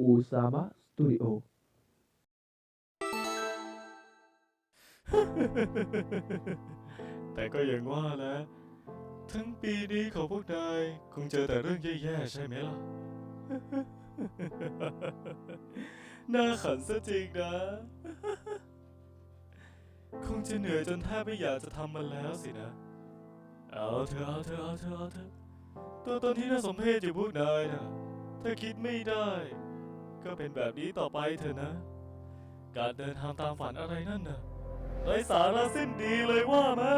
อูซามะสตูดิโอแต่ก็อย่างว่านะ ทั้งปีนี้ของพวกนายคงเจอแต่เรื่องแย่ๆใช่ไหมล่ะ น่าขันซะจริงนะ คงจะเหนื่อยจนแทบไม่อยากจะทำมันแล้วสินะ เอาเถอเอาเถอเอาเถอเอาเถอตัวตนที่น่าสมเพชอยู่พวกนายนะถ้าคิดไม่ได้ ก็เป็นแบบนี้ต่อไปเถอะนะ การเดินทางตามฝันอะไรนั่นน่ะไร้สาระสิ้นดีเลยว่ามา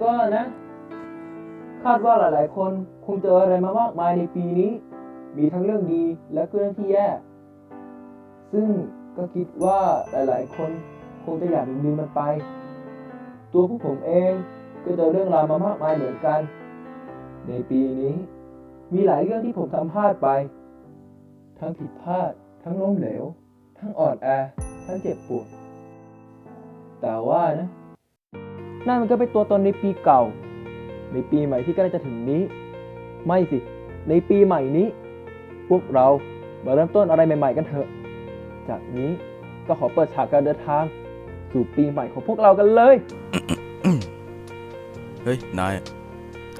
ก็นะ คาดว่าหลายๆ คนคงเจออะไรมามากมายในปีนี้ มีทั้งเรื่องดีและก็เรื่องที่แย่ ซึ่งก็คิดว่าหลายๆ คนคงจะอยากลืมมันไป ตัวพวกผมเองก็เจอเรื่องราวมามากมายเหมือนกัน ในปีนี้ มีหลายเรื่องที่ผมทำพลาดไป ทั้งผิดพลาด ทั้งล้มเหลว ทั้งอ่อนแอ ทั้งเจ็บปวด แต่ว่านะ นั่นมันก็เป็นตัวตนในปีเก่า ในปีใหม่ที่ใกล้จะถึงนี้ ไม่สิ ในปีใหม่นี้ พวกเรามาเริ่มต้นอะไรใหม่ ๆ กันเถอะ จากนี้ก็ขอเปิดฉากการเดินทาง สู่ปีใหม่ของพวกเรากันเลย เฮ้ย นาย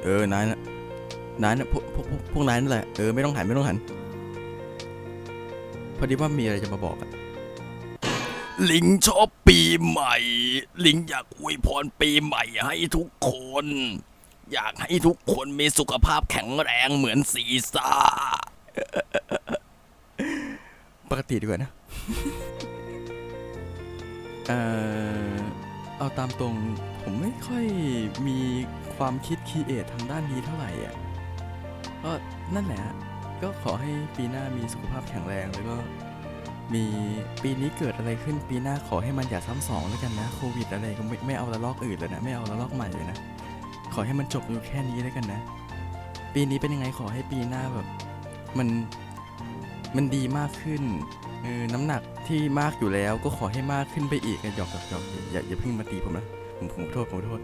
เออ นายนะ นายนะพวกพวกพวกพวกนายนั่นแหละเออไม่ต้องหันไม่ต้องหัน พอดีว่ามีอะไรจะมาบอกอะลิงชอบปีใหม่ ลิงอยากอวยพรปีใหม่ให้ทุกคน อยากให้ทุกคนมีสุขภาพแข็งแรงเหมือนซีซ่าปกติดีกว่านะ เอ่อ เอาตามตรงผมไม่ค่อยมีความคิดคีเอททางด้านนี้เท่าไหร่อะ ก็นั่นแหละก็ขอให้ปีหน้ามีสุขภาพแข็งแรงแล้วก็มีปีนี้เกิดอะไรขึ้นปีหน้าขอให้มันอย่าซ้ำสองแล้วกันนะโควิดอะไรก็ไม่ไม่เอาละลอกอื่นเลยนะไม่เอาละลอกใหม่เลยนะขอให้มันจบอยู่แค่นี้แล้วกันนะ ปีนี้เป็นยังไงขอให้ปีหน้าแบบมันมันดีมากขึ้นเออน้ำหนักที่มากอยู่แล้วก็ขอให้มากขึ้นไปอีกอะหยอกหยอกหยอกอย่าอย่าเพิ่งมาตีผมนะผมผมขอโทษผมขอโทษ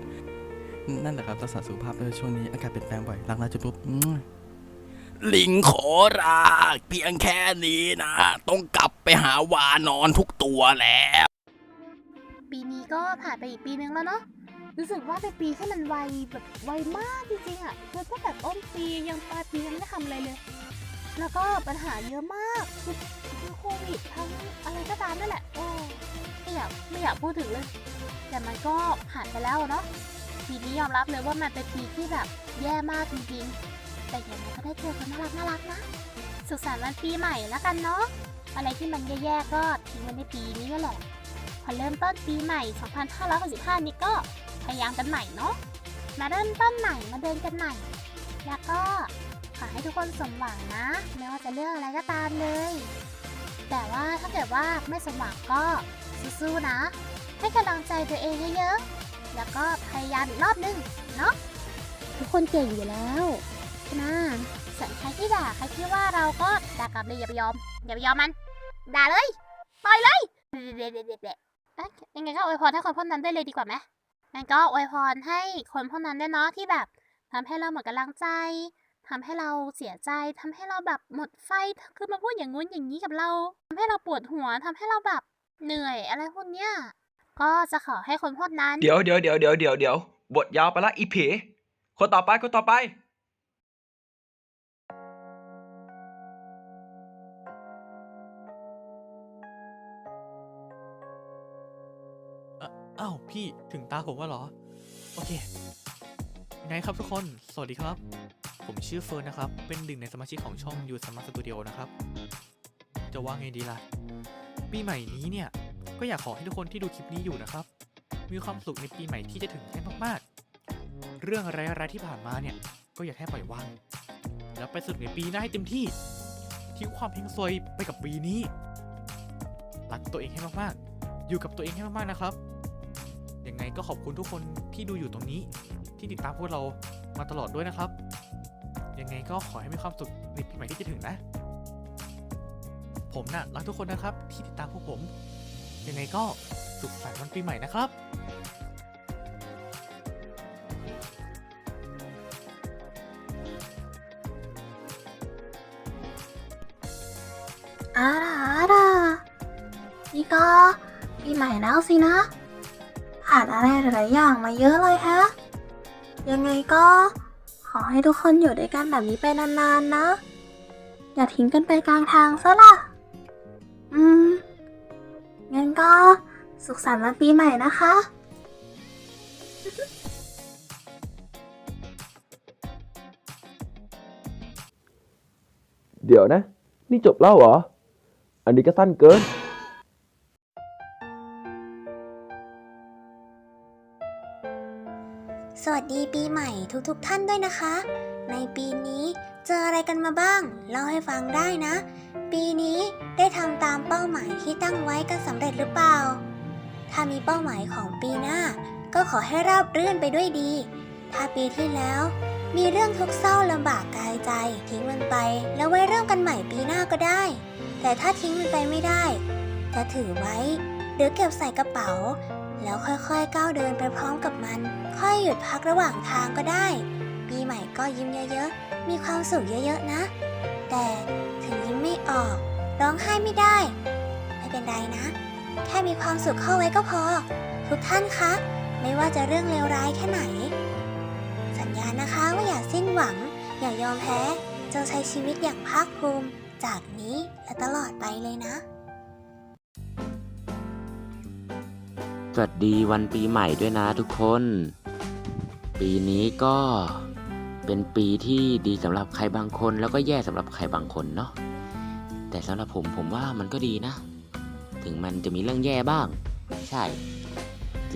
นั่นแหละครับรักษาสุขภาพด้วยช่วงนี้อากาศเปลี่ยนแปลงบ่อยรักนะจุ๊บจุ๊บ ลิงขอลาเพียงแค่นี้นะ ต้องกลับไปหาวานอนทุกตัวแล้ว ปีนี้ก็ผ่านไปอีกปีนึงแล้วเนาะรู้สึกว่าเป็นปีที่มันไวแบบไวมากจริงๆอะคือตั้งแต่ต้นปียังปลายปียังไม่ได้ทำอะไรเลย แล้วก็ปัญหาเยอะมากคือทั้งโควิดทั้งอะไรก็ตามนั่นแหละโอ้ไม่อยากไม่อยากพูดถึงเลย แต่มันก็ผ่านไปแล้วเนาะปีนี้ยอมรับเลยว่ามันเป็นปีที่แบบแย่มากจริงๆ แต่อย่างไรก็ได้เจอคนน่ารักน่ารักนะ สุขสันต์วันปีใหม่แล้วกันเนาะ อะไรที่มันแย่ๆก็ทิ้งไว้ในปีนี้ก็แหละ พอเริ่มต้นปีใหม่ 2565 นี้ก็พยายามกันใหม่เนาะ มาเริ่มต้นใหม่มาเดินกันใหม่ แล้วก็ขอให้ทุกคนสมหวังนะ ไม่ว่าจะเรื่องอะไรก็ตามเลย แต่ว่าถ้าเกิดว่าไม่สมหวังก็สู้ๆนะ ให้กำลังใจตัวเองเยอะๆ แล้วก็พยายามอีกรอบนึงเนาะทุกคนเก่งอยู่แล้ว นะส่วนใครที่ด่าใครที่ว่าเราก็ด่ากลับเลยอย่าไปยอม อย่าไปยอมมัน ด่าเลยปล่อยเลยเด็ดๆๆๆเอ๊ะยังไงก็อวยพรให้คนพวกนั้นได้เลยดีกว่าไหมงั้นก็อวยพรให้คนพวกนั้นได้วยเนาะที่แบบทำให้เราหมดกำลังใจทำให้เราเสียใจทำให้เราแบบหมดไฟคือมาพูดอย่างงู้นอย่างนี้กับเราทำให้เราปวดหัวทำให้เราแบบเหนื่อยอะไรพวกเนี้ยก็จะขอให้คนพวกนั้น เดี๋ยวเดี๋ยวเดี๋ยวเดี๋ยวเดี๋ยวเดี๋ยวบทยาวไปละอีผีคนต่อไปคนต่อไป พี่ถึงตาผมว่าเหรอ โอเคไงครับทุกคน สวัสดีครับ ผมชื่อเฟิร์นนะครับ เป็นหนึ่งในสมาชิกของช่องยูสมาสตูดิโอนะครับ จะว่าไงดีล่ะ ปีใหม่นี้เนี่ย ก็อยากขอให้ทุกคนที่ดูคลิปนี้อยู่นะครับ มีความสุขในปีใหม่ที่จะถึงให้มากๆ เรื่องอะไรๆที่ผ่านมาเนี่ย ก็อย่าแค่ปล่อยวาง แล้วไปสนุกในปีหน้าให้เต็มที่ ทิ้งความเฮงซวยไปกับปีนี้ รักตัวเองให้มากๆ อยู่กับตัวเองให้มากๆนะครับ ยังไงก็ขอบคุณทุกคนที่ดูอยู่ตรงนี้ ที่ติดตามพวกเรามาตลอดด้วยนะครับ ยังไงก็ขอให้มีความสุขในปีใหม่ที่จะถึงนะ ผมน่ะรักทุกคนนะครับ ที่ติดตามพวกผม ยังไงก็สุขสันต์วันปีใหม่นะครับอาล่ะอาล่ะนี่ก็ปีใหม่แล้วสินะ ผ่านอะไรหลายๆอย่างมาเยอะเลยฮะ ยังไงก็ ขอให้ทุกคนอยู่ด้วยกันแบบนี้ไปนานๆนะ อย่าทิ้งกันไปกลางทางซะล่ะ อืม งั้นก็สุขสันต์วันปีใหม่นะคะเดี๋ยวนะ นี่จบเล่าเหรอ อันนี้ก็สั้นเกิน ดีปีใหม่ทุกๆทท่านด้วยนะคะ ในปีนี้เจออะไรกันมาบ้าง เล่าให้ฟังได้นะ ปีนี้ได้ทำตามเป้าหมายที่ตั้งไว้กันสำเร็จหรือเปล่า ถ้ามีเป้าหมายของปีหน้า ก็ขอให้ราบรื่นไปด้วยดี ถ้าปีที่แล้ว มีเรื่องทุกข์เศร้าลำบากกายใจ ทิ้งมันไป แล้วไว้เริ่มกันใหม่ปีหน้าก็ได้ แต่ถ้าทิ้งมันไปไม่ได้ จะถือไว้หรือเก็บใส่กระเป๋า แล้วค่อยๆก้าวเดินไปพร้อมกับมัน ค่อยหยุดพักระหว่างทางก็ได้ ปีใหม่ก็ยิ้มเยอะๆ มีความสุขเยอะๆนะ แต่ถึงยิ้มไม่ออก ร้องไห้ไม่ได้ ไม่เป็นไรนะ แค่มีความสุขเข้าไว้ก็พอ ทุกท่านคะ ไม่ว่าจะเรื่องเลวร้ายแค่ไหน สัญญานะคะว่าอย่าสิ้นหวัง อย่ายอมแพ้จงใช้ชีวิตอย่างภาคภูมิจากนี้และตลอดไปเลยนะ สวัสดีวันปีใหม่ด้วยนะทุกคน ปีนี้ก็เป็นปีที่ดีสำหรับใครบางคน แล้วก็แย่สำหรับใครบางคนเนาะแต่สำหรับผมผมว่ามันก็ดีนะ ถึงมันจะมีเรื่องแย่บ้าง ใช่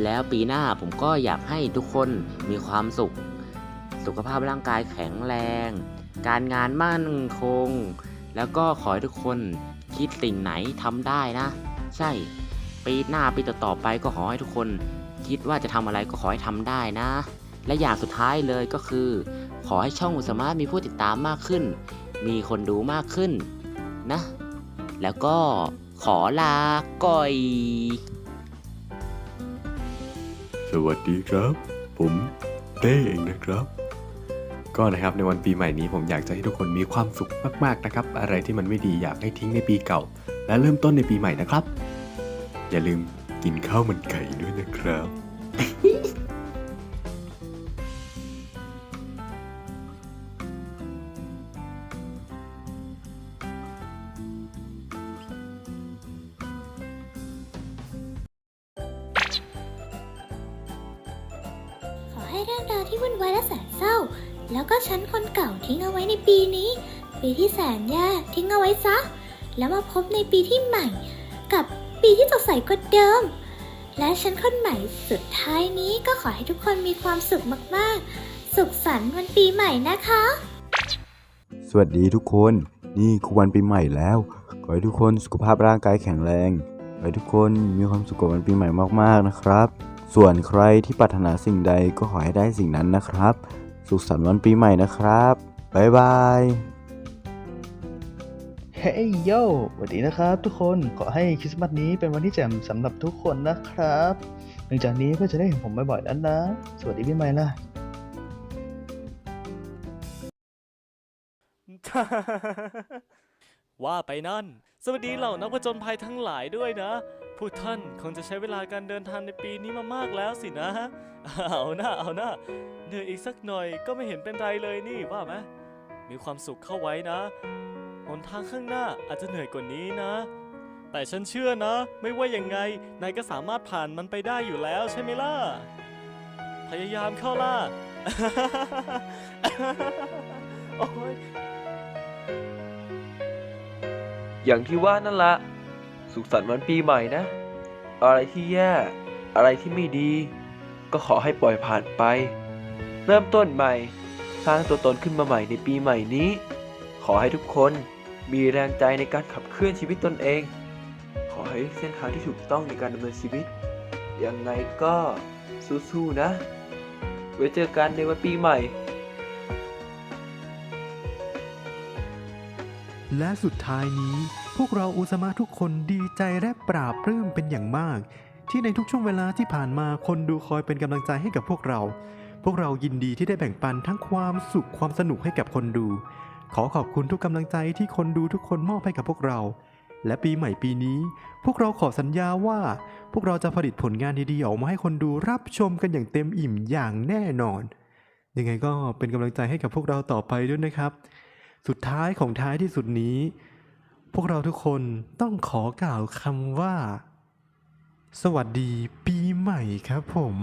แล้วปีหน้าผมก็อยากให้ทุกคนมีความสุข สุขภาพร่างกายแข็งแรง การงานมั่นคง แล้วก็ขอให้ทุกคนคิดสิ่งไหนทำได้นะ ใช่ ปีหน้าปีต่อๆไปก็ขอให้ทุกคน คิดว่าจะทำอะไรก็ขอให้ทำได้นะ และอย่างสุดท้ายเลยก็คือ ขอให้ช่องอุสามารถมีผู้ติดตามมากขึ้น มีคนดูมากขึ้นนะ แล้วก็ขอลาก่อย สวัสดีครับ ผมเต้เองนะครับ ก็นะครับในวันปีใหม่นี้ผมอยากจะให้ทุกคนมีความสุขมากๆนะครับ อะไรที่มันไม่ดีอยากให้ทิ้งในปีเก่า และเริ่มต้นในปีใหม่นะครับ อย่าลืมกินข้าวมันไก่ด้วยนะครับ เรื่องราวที่วุ่นวายและแสนเศร้า แล้วก็ฉันคนเก่าทิ้งเอาไว้ในปีนี้ ปีที่แสนแย่ทิ้งเอาไว้ซะ แล้วมาพบในปีที่ใหม่ กับปีที่สดใสกว่าเดิม และฉันคนใหม่สุดท้ายนี้ก็ขอให้ทุกคนมีความสุขมากๆ สุขสันต์วันปีใหม่นะคะ สวัสดีทุกคน นี่คือวันปีใหม่แล้ว ขอให้ทุกคนสุขภาพร่างกายแข็งแรง ขอให้ทุกคนมีความสุขกับวันปีใหม่มากๆนะครับ ส่วนใครที่ปรารถนาสิ่งใดก็ขอให้ได้สิ่งนั้นนะครับ สุขสันต์วันปีใหม่นะครับ บ๊ายบายเฮ้ยโยสวัสดีนะครับทุกคนขอให้คริสต์มาสนี้เป็นวันที่แจ่มสำหรับทุกคนนะครับหลังจากนี้ก็จะได้เห็นผมบ่อยๆแล้วนะ สวัสดีพี่ใหม่ล่ะ ว่าไปนั่น สวัสดีเหล่านักผจญภัยทั้งหลายด้วยนะ พวกท่านคงจะใช้เวลาการเดินทางในปีนี้มามากแล้วสินะ เอาหน้าเอาหน้าเหนื่อยอีกสักหน่อยก็ไม่เห็นเป็นไรเลยนี่ว่าไหมมีความสุขเข้าไว้นะ หนทางข้างหน้าอาจจะเหนื่อยกว่านี้นะ แต่ฉันเชื่อนะ ไม่ว่ายังไงนายก็สามารถผ่านมันไปได้อยู่แล้วใช่ไหมล่ะ พยายามเข้าล่ะ โอ้ยอย่างที่ว่านั่นละ สุขสันต์วันปีใหม่นะ อะไรที่แย่ อะไรที่ไม่ดี ก็ขอให้ปล่อยผ่านไป เริ่มต้นใหม่ สร้างตัวตนขึ้นมาใหม่ในปีใหม่นี้ ขอให้ทุกคนมีแรงใจในการขับเคลื่อนชีวิตตนเอง ขอให้เส้นทางที่ถูกต้องในการดำเนินชีวิต ยังไงก็สู้ๆนะ ไว้เจอกันในวันปีใหม่ และสุดท้ายนี้ พวกเราอุสมะทุกคนดีใจและปราบรื้มเป็นอย่างมาก ที่ในทุกช่วงเวลาที่ผ่านมาคนดูคอยเป็นกำลังใจให้กับพวกเรา พวกเรายินดีที่ได้แบ่งปันทั้งความสุขความสนุกให้กับคนดู ขอขอบคุณทุกกำลังใจที่คนดูทุกคนมอบให้กับพวกเรา และปีใหม่ปีนี้ พวกเราขอสัญญาว่า พวกเราจะผลิตผลงานดีๆออกมาให้คนดูรับชมกันอย่างเต็มอิ่มอย่างแน่นอน ยังไงก็เป็นกำลังใจให้กับพวกเราต่อไปด้วยนะครับ สุดท้ายของท้ายที่สุดนี้ พวกเราทุกคนต้องขอกล่าวคำว่า สวัสดีปีใหม่ครับผม